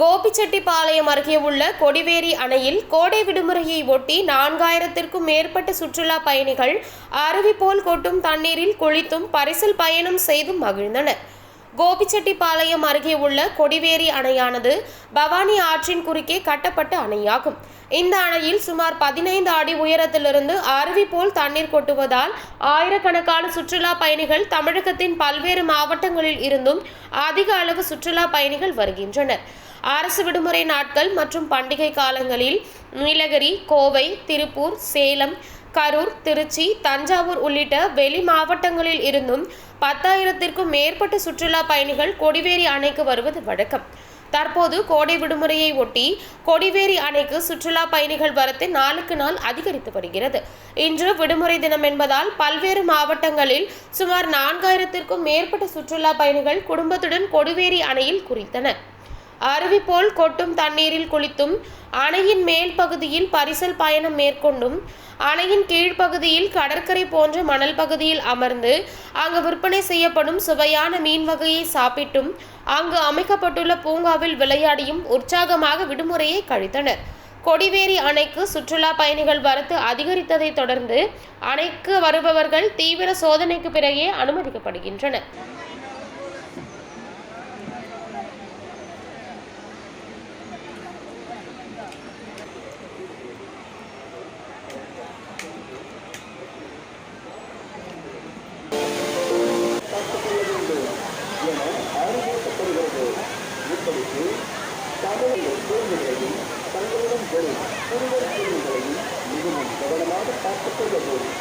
கோபிச்செட்டிப்பாளையம் அருகே உள்ள கொடிவேரி அணையில் கோடை விடுமுறையை ஒட்டி நான்காயிரத்திற்கும் மேற்பட்ட சுற்றுலா பயணிகள் அருவி போல் கொட்டும் தண்ணீரில் குளித்தும் பரிசல் பயணம் செய்தும் மகிழ்ந்தனர். கோபிச்செட்டிப்பாளையம் அருகே உள்ள கொடிவேரி அணையானது பவானி ஆற்றின் குறுக்கே கட்டப்பட்ட அணையாகும். இந்த அணையில் சுமார் பதினைந்து அடி உயரத்திலிருந்து அருவி போல் தண்ணீர் கொட்டுவதால் ஆயிரக்கணக்கான சுற்றுலா பயணிகள் தமிழகத்தின் பல்வேறு மாவட்டங்களில் இருந்தும் அதிக அளவு சுற்றுலா பயணிகள் வருகின்றனர். அரசு விடுமுறை நாட்கள் மற்றும் பண்டிகை காலங்களில் நீலகிரி கோவை திருப்பூர் சேலம் கரூர் திருச்சி தஞ்சாவூர் உள்ளிட்ட வெளி மாவட்டங்களில் இருந்தும் பத்தாயிரத்திற்கும் மேற்பட்ட சுற்றுலா பயணிகள் கொடிவேரி அணைக்கு வருவது வழக்கம். தற்போது கோடை விடுமுறையை ஒட்டி கொடிவேரி அணைக்கு சுற்றுலா பயணிகள் வரத்து நாளுக்கு நாள் அதிகரித்து வருகிறது. இன்று விடுமுறை தினம் என்பதால் பல்வேறு மாவட்டங்களில் சுமார் நான்காயிரத்திற்கும் மேற்பட்ட சுற்றுலா பயணிகள் குடும்பத்துடன் கொடிவேரி அணையில் குறித்தனர் அருவி போல் கொட்டும் தண்ணீரில் குளித்தும் அணையின் மேல் பகுதியில் பரிசல் பயணம் மேற்கொண்டும் அணையின் கீழ்ப்பகுதியில் கடற்கரை போன்ற மணல் பகுதியில் அமர்ந்து அங்கு விற்பனை செய்யப்படும் சுவையான மீன் வகையை சாப்பிட்டும் அங்கு அமைக்கப்பட்டுள்ள பூங்காவில் விளையாடியும் உற்சாகமாக விடுமுறையை கழித்தனர். கொடிவேரி அணைக்கு சுற்றுலா பயணிகள் வரத்து அதிகரித்ததை தொடர்ந்து அணைக்கு வருபவர்கள் தீவிர சோதனைக்கு பிறகே அனுமதிக்கப்படுகின்றனர். அறிவுறுத்தப்படுகிறது இப்படிக்கு தமிழில் கேள்விகளையும் தங்களிடம் வரும் புரிதல் கேள்விகளையும் மிகவும் கவனமாக பார்த்துக் கொள்ள வேண்டும்